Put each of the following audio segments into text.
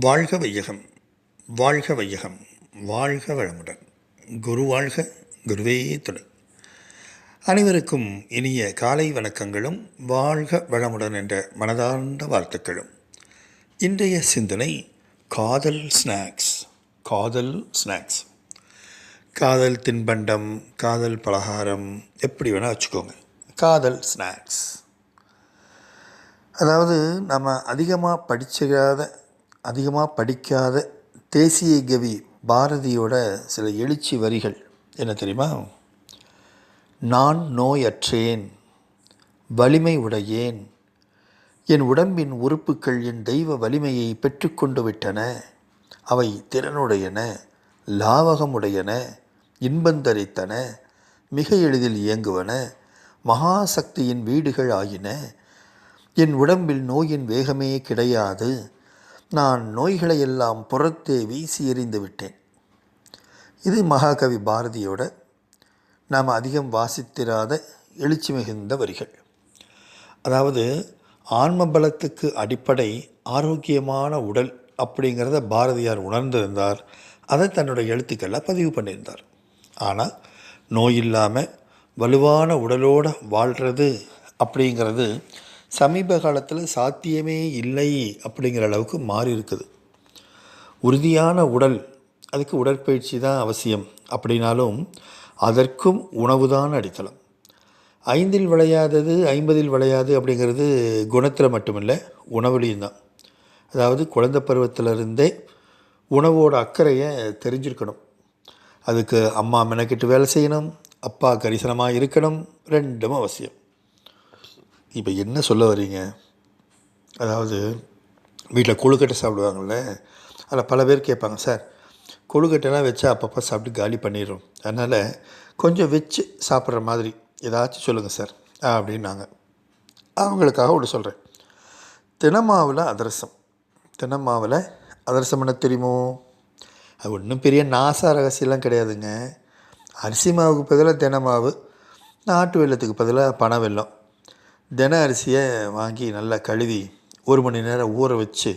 வாழ்க வையகம் வாழ்க வையகம் வாழ்க வளமுடன். குரு வாழ்க குருவே துணை. அனைவருக்கும் இனிய காலை வணக்கங்களும் வாழ்க வளமுடன் என்ற மனதார்ந்த வாழ்த்துக்களும். இன்றைய சிந்தனை காதல் ஸ்நாக்ஸ் காதல் ஸ்நாக்ஸ். காதல் தின்பண்டம் காதல் பலகாரம் எப்படி வேணால் வச்சுக்கோங்க. காதல் ஸ்நாக்ஸ். அதாவது நம்ம அதிகமாக படிச்சிடாத அதிகமாக படிக்காத தேசிய கவி பாரதியோட சில எழுச்சி வரிகள். என்ன தெரியுமா? நான் நோயற்றேன் வலிமை உடையேன் என் உடம்பின் உறுப்புகள் என் தெய்வ வலிமையை பெற்றுக்கொண்டு விட்டன அவை திறனுடையன லாவகமுடையன இன்பந்தரித்தன மிக எளிதில் இயங்குவன மகாசக்தியின் வீடுகள் ஆகின என் உடம்பில் நோயின் வேகமே கிடையாது நான் நோய்களை எல்லாம் புறத்தே வீசி எறிந்து விட்டேன். இது மகாகவி பாரதியோட நாம் அதிகம் வாசித்திராத எழுச்சி மிகுந்த வரிகள். அதாவது ஆன்ம பலத்துக்கு அடிப்படை ஆரோக்கியமான உடல் அப்படிங்கிறத பாரதியார் உணர்ந்திருந்தார். அதை தன்னுடைய எழுத்துக்களில் பதிவு பண்ணியிருந்தார். ஆனால் நோய் இல்லாமல் வலுவான உடலோடு வாழ்கிறது அப்படிங்கிறது சமீப காலத்தில் சாத்தியமே இல்லை அப்படிங்கிற அளவுக்கு மாறி இருக்குது. உறுதியான உடல் அதுக்கு உடற்பயிற்சி தான் அவசியம். அப்படின்னாலும் அதற்கும் உணவு தான் அடித்தளம். ஐந்தில் விளையாதது ஐம்பதில் விளையாது அப்படிங்கிறது குணத்தில் மட்டுமில்லை உணவுலையும் தான். அதாவது குழந்தை பருவத்திலிருந்தே உணவோட அக்கறையை தெரிஞ்சிருக்கணும். அதுக்கு அம்மா மெனக்கிட்டு வேலை செய்யணும் அப்பா கரிசனமாக இருக்கணும் ரெண்டும் அவசியம். இப்போ என்ன சொல்ல வரீங்க அதாவது வீட்டில் கொழுக்கட்டை சாப்பிடுவாங்கள்ல அதில் பல பேர் கேட்பாங்க சார் கொழுக்கட்டைலாம் வச்சா அப்பப்போ சாப்பிட்டு காலி பண்ணிடுறோம் அதனால் கொஞ்சம் வச்சு சாப்பிட்ற மாதிரி ஏதாச்சும் சொல்லுங்கள் சார் அப்படின்னாங்க. அவங்களுக்காக ஒன்று சொல்கிறேன் தினமாவில் அதிரசம். தினமாவில் அதிரசம் என்ன தெரியுமோ? அது ஒன்றும் பெரிய நாசா ரகசியம்லாம் கிடையாதுங்க. அரிசி மாவுக்கு பதிலாக தினமாவு நாட்டு வெள்ளத்துக்கு பதிலாக பனை வெள்ளம் தின அரிசியை வாங்கி நல்லா கழுவி ஒரு மணி நேரம் ஊற வச்சு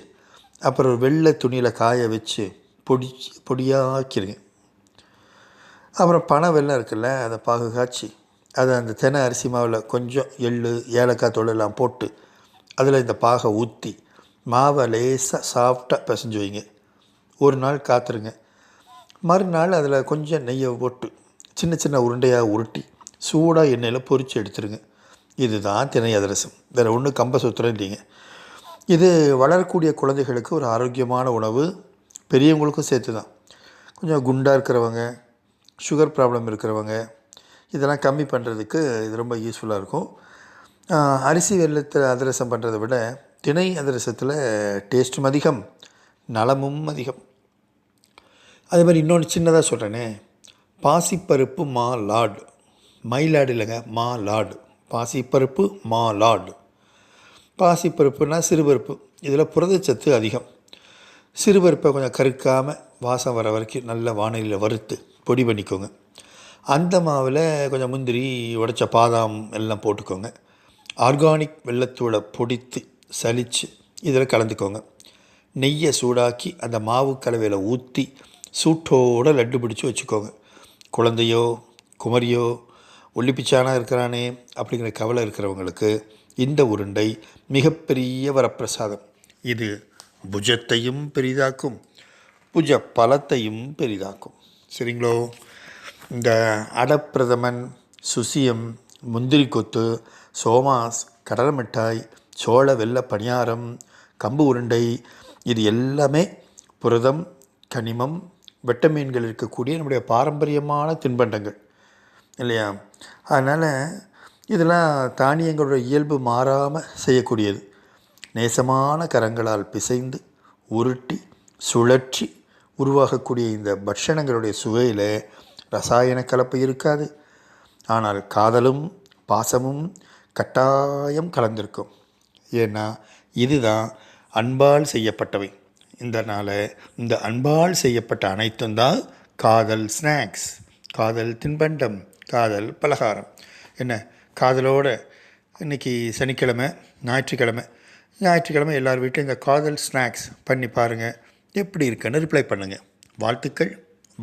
அப்புறம் வெள்ளை துணியில் காய வச்சு பொடி பொடியாக்கிடுங்க அப்புறம் பனை வெள்ளம் இருக்குல்ல அதை பாகு காய்ச்சி அதை அந்த தெனை அரிசி மாவில் கொஞ்சம் எள் ஏலக்காய் தோலெல்லாம் போட்டு அதில் இந்த பாகை ஊற்றி மாவை லேசாக சாஃப்டாக பிசைஞ்சு வைங்க. ஒரு நாள் காத்துருங்க. மறுநாள் அதில் கொஞ்சம் நெய்யை போட்டு சின்ன சின்ன உருண்டையாக உருட்டி சூடாக எண்ணெயில் பொரித்து எடுத்துருங்க. இதுதான் திணை அதிரசம். வேறு ஒன்றும் கம்பசூத்திரம் இல்லைங்க. இது வளரக்கூடிய குழந்தைகளுக்கு ஒரு ஆரோக்கியமான உணவு. பெரியவங்களுக்கும் சேர்த்து தான் கொஞ்சம் குண்டாக இருக்கிறவங்க சுகர் ப்ராப்ளம் இருக்கிறவங்க இதெல்லாம் கம்மி பண்ணுறதுக்கு இது ரொம்ப யூஸ்ஃபுல்லாக இருக்கும். அரிசி வெள்ளத்தில் அதிரசம் பண்ணுறதை விட திணை அதிரசத்தில் டேஸ்ட்டும் அதிகம் நலமும் அதிகம். அதே மாதிரி இன்னொன்று சின்னதாக சொல்கிறேனே பாசிப்பருப்பு மா லாடு மயிலாடு இல்லைங்க மா லாடு பாசிப்பருப்பு மாலாட். பாசிப்பருப்புனா சிறுபருப்பு. இதில் புரதச்சத்து அதிகம். சிறுபருப்பை கொஞ்சம் கருக்காமல் வாசம் வர வரைக்கும் நல்ல வானிலையில் வறுத்து பொடி பண்ணிக்கோங்க. அந்த மாவில் கொஞ்சம் முந்திரி உடைச்ச பாதாம் எல்லாம் போட்டுக்கோங்க. ஆர்கானிக் வெள்ளத்தூளை பொடித்து சலித்து இதில் கலந்துக்கோங்க. நெய்யை சூடாக்கி அந்த மாவு கலவையில் ஊற்றி சூட்டோடு லட்டு பிடிச்சி வச்சுக்கோங்க. குழந்தையோ குமரியோ ஒல்லிப்பிச்சானாக இருக்கிறானே அப்படிங்கிற கவலை இருக்கிறவங்களுக்கு இந்த உருண்டை மிகப்பெரிய வரப்பிரசாதம். இது புஜத்தையும் பெரிதாக்கும் புஜ பலத்தையும் பெரிதாக்கும். சரிங்களோ? இந்த அடப்பிரதமன் சுசியம் முந்திரி கொத்து சோமாஸ் கடலை மிட்டாய் சோள வெள்ளை பணியாரம் கம்பு உருண்டை இது எல்லாமே புரதம் கனிமம் வெட்டமீன்கள் இருக்கக்கூடிய நம்முடைய பாரம்பரியமான தின்பண்டங்கள். இல்லையா? அதனால் இதெல்லாம் தானியங்களோட இயல்பு மாறாமல் செய்யக்கூடியது. நேசமான கரங்களால் பிசைந்து உருட்டி சுழற்றி உருவாகக்கூடிய இந்த பட்சணங்களுடைய சுவையில் ரசாயன கலப்பு இருக்காது. ஆனால் காதலும் பாசமும் கட்டாயம் கலந்திருக்கும். ஏன்னா இதுதான் அன்பால் செய்யப்பட்டவை. இதனால் இந்த அன்பால் செய்யப்பட்ட அனைத்தும் தான் காதல் ஸ்நாக்ஸ் காதல் தின்பண்டம். காதல் பலகாரம். என்ன? காதலோட இன்றைக்கி சனிக்கிழமை ஞாயிற்றுக்கிழமை. ஞாயிற்றுக்கிழமை எல்லார் வீட்லையும் இந்த காதல் ஸ்நாக்ஸ் பண்ணி பாருங்கள் எப்படி இருக்குன்னு ரிப்ளை பண்ணுங்கள் வாழ்த்துக்கள்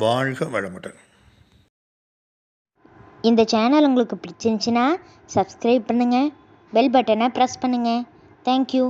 வாழ்க வளமுடன். இந்த சேனல் உங்களுக்கு பிடிச்சிருந்துச்சின்னா சப்ஸ்கிரைப் பண்ணுங்கள் பெல் பட்டனை ப்ரெஸ் பண்ணுங்கள் தேங்க்யூ